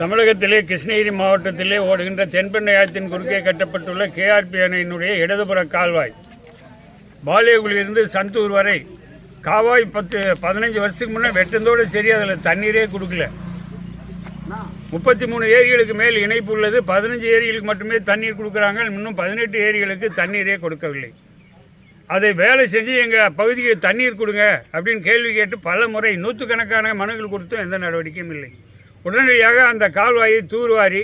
தமிழகத்திலே கிருஷ்ணகிரி மாவட்டத்திலே ஓடுகின்ற தென்பெண்ணை ஆற்றின் குறுக்கே கட்டப்பட்டுள்ள கேஆர்பி அணையினுடைய இடதுபுற கால்வாய். பாலியகுலிருந்து சந்தூர் வரை காவாய் பத்து பதினஞ்சு வருஷத்துக்கு முன்னே வெட்டந்தோடு சரி அதில் தண்ணீரே கொடுக்கல. முப்பத்தி மூணு ஏரிகளுக்கு மேல் இணைப்பு உள்ளது. பதினஞ்சு ஏரிகளுக்கு மட்டுமே தண்ணீர் கொடுக்குறாங்க. இன்னும் பதினெட்டு ஏரிகளுக்கு தண்ணீரே கொடுக்கவில்லை. அதை வேலை செஞ்சு எங்கள் பகுதிக்கு தண்ணீர் கொடுங்க அப்படின்னு கேள்வி கேட்டு பல முறை நூற்றுக்கணக்கான மனுகள் கொடுத்தும் எந்த நடவடிக்கையும் இல்லை. உடனடியாக அந்த கால்வாயை தூர்வாரி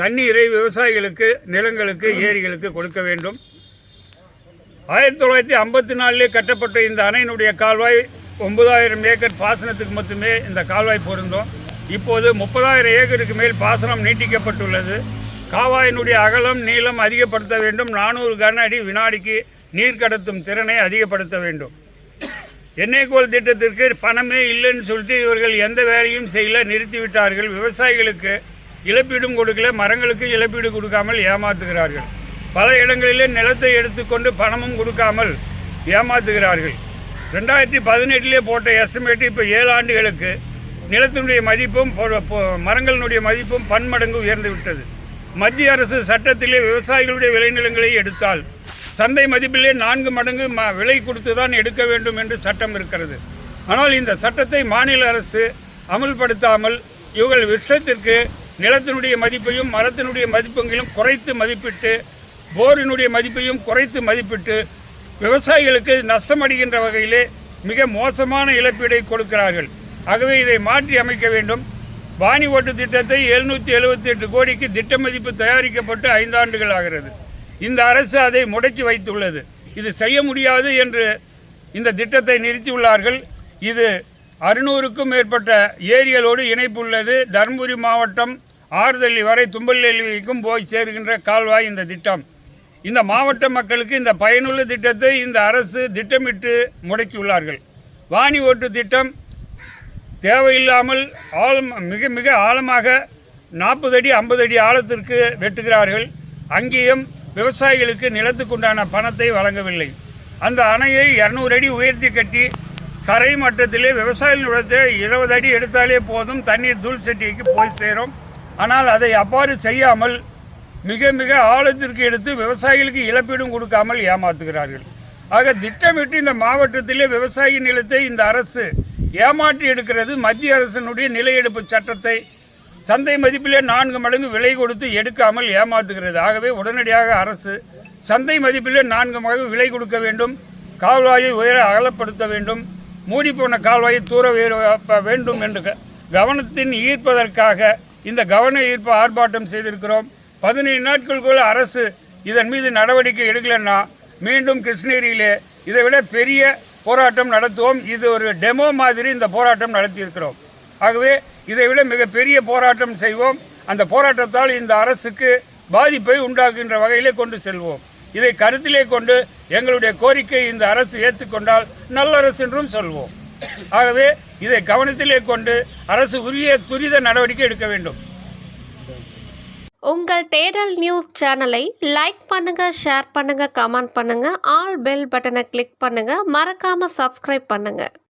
தண்ணீரை விவசாயிகளுக்கு நிலங்களுக்கு ஏரிகளுக்கு கொடுக்க வேண்டும். ஆயிரத்தி தொள்ளாயிரத்தி ஐம்பத்தி நாலிலே கட்டப்பட்ட இந்த அணையினுடைய கால்வாய் ஒன்பதாயிரம் ஏக்கர் பாசனத்துக்கு மட்டுமே இந்த கால்வாய் பொருந்தும். இப்போது முப்பதாயிரம் ஏக்கருக்கு மேல் பாசனம் நீட்டிக்கப்பட்டுள்ளது. காவாயினுடைய அகலம் நீளம் அதிகப்படுத்த வேண்டும். நானூறு கன அடி வினாடிக்கு நீர் கடத்தும் திறனை அதிகப்படுத்த வேண்டும். எண்ணெய்கோல் திட்டத்திற்கு பணமே இல்லைன்னு சொல்லிட்டு இவர்கள் எந்த வேலையும் செய்யல நிறுத்திவிட்டார்கள். விவசாயிகளுக்கு இழப்பீடும் கொடுக்கல மரங்களுக்கு இழப்பீடு கொடுக்காமல் ஏமாத்துகிறார்கள். பல இடங்களிலே நிலத்தை எடுத்துக்கொண்டு பணமும் கொடுக்காமல் ஏமாத்துகிறார்கள். ரெண்டாயிரத்தி பதினெட்டிலே போட்ட எஸ்டிமேட் இப்போ ஏழு ஆண்டுகளுக்கு நிலத்தினுடைய மதிப்பும் மரங்களினுடைய மதிப்பும் பன்மடங்கு உயர்ந்து விட்டது. மத்திய அரசு சட்டத்திலே விவசாயிகளுடைய விளைநிலங்களை எடுத்தால் சந்தை மதிப்பிலே நான்கு மடங்கு ம விலை கொடுத்து தான் எடுக்க வேண்டும் என்று சட்டம் இருக்கிறது. ஆனால் இந்த சட்டத்தை மாநில அரசு அமல்படுத்தாமல் இவர்கள் விஷத்திற்கு நிலத்தினுடைய மதிப்பையும் மரத்தினுடைய மதிப்புகளையும் குறைத்து மதிப்பிட்டு போரினுடைய மதிப்பையும் குறைத்து மதிப்பிட்டு விவசாயிகளுக்கு நஷ்டமடைகின்ற வகையிலே மிக மோசமான இழப்பீடை கொடுக்கிறார்கள். ஆகவே இதை மாற்றி அமைக்க வேண்டும். பாணி ஓட்டு திட்டத்தை எழுநூற்றி எழுபத்தி எட்டு கோடிக்கு திட்ட மதிப்பு தயாரிக்கப்பட்டு ஐந்தாண்டுகள் ஆகிறது. இந்த அரசு அதை முடக்கி வைத்துள்ளது. இது செய்ய முடியாது என்று இந்த திட்டத்தை நிறுத்தியுள்ளார்கள். இது அறுநூறுக்கும் மேற்பட்ட ஏரிகளோடு இணைப்புள்ளது. தருமபுரி மாவட்டம் ஆறுதள்ளி வரை தும்பல்லிக்கும் போய் சேருகின்ற கால்வாய் இந்த திட்டம். இந்த மாவட்ட மக்களுக்கு இந்த பயனுள்ள திட்டத்தை இந்த அரசு திட்டமிட்டு முடக்கியுள்ளார்கள். வாணி ஓட்டு திட்டம் தேவையில்லாமல் ஆழம் மிக மிக ஆழமாக நாற்பது அடி ஐம்பது அடி ஆழத்திற்கு வெட்டுகிறார்கள். அங்கேயும் விவசாயிகளுக்கு நிலத்துக்குண்டான பணத்தை வழங்கவில்லை. அந்த அணையை இரநூறு அடி உயர்த்தி கட்டி தரை மட்டத்திலே விவசாய நிலத்தை இருபது அடி எடுத்தாலே போதும் தண்ணீர் தூள் செட்டிக்கு போய் சேரும். ஆனால் அதை அவ்வாறு செய்யாமல் மிக மிக ஆழத்திற்கு எடுத்து விவசாயிகளுக்கு இழப்பீடும் கொடுக்காமல் ஏமாத்துகிறார்கள். ஆக திட்டமிட்டு இந்த மாவட்டத்திலே விவசாய நிலத்தை இந்த அரசு ஏமாற்றி எடுக்கிறது. மத்திய அரசினுடைய நிலையெடுப்பு சட்டத்தை சந்தை மதிப்பிலே நான்கு மடங்கு விலை கொடுத்து எடுக்காமல் ஏமாத்துகிறது. ஆகவே உடனடியாக அரசு சந்தை மதிப்பிலே நான்கு மடங்கு விலை கொடுக்க வேண்டும். கால்வாயை உயர அகலப்படுத்த வேண்டும். மூடிப்போன கால்வாயை தூர வேண்டும் என்று கவனத்தின் ஈர்ப்பதற்காக இந்த கவன ஈர்ப்பு ஆர்ப்பாட்டம் செய்திருக்கிறோம். பதினைந்து நாட்களுக்குள்ள அரசு இதன் மீது நடவடிக்கை எடுக்கலைன்னா மீண்டும் கிருஷ்ணகிரியிலே இதை விட பெரிய போராட்டம் நடத்துவோம். இது ஒரு டெமோ மாதிரி இந்த போராட்டம் நடத்தியிருக்கிறோம். ஆகவே இதை விட மிகப்பெரிய போராட்டம் செய்வோம். அந்த போராட்டத்தால் இந்த அரசுக்கு பாதிப்பை உண்டாக்குகின்ற வகையிலே கொண்டு செல்வோம். இதை கருத்திலே கொண்டு எங்களுடைய கோரிக்கை இந்த அரசு ஏற்றுக்கொண்டால் நல்ல அரசு என்றும் சொல்வோம். ஆகவே இதை கவனத்திலே கொண்டு அரசு உரிய துரித நடவடிக்கை எடுக்க வேண்டும். உங்கள் தேடல் நியூஸ் சேனலை லைக் பண்ணுங்க ஷேர் பண்ணுங்க கமெண்ட் பண்ணுங்க ஆல் பெல் பட்டனை கிளிக் பண்ணுங்க மறக்காம சப்ஸ்கிரைப் பண்ணுங்க.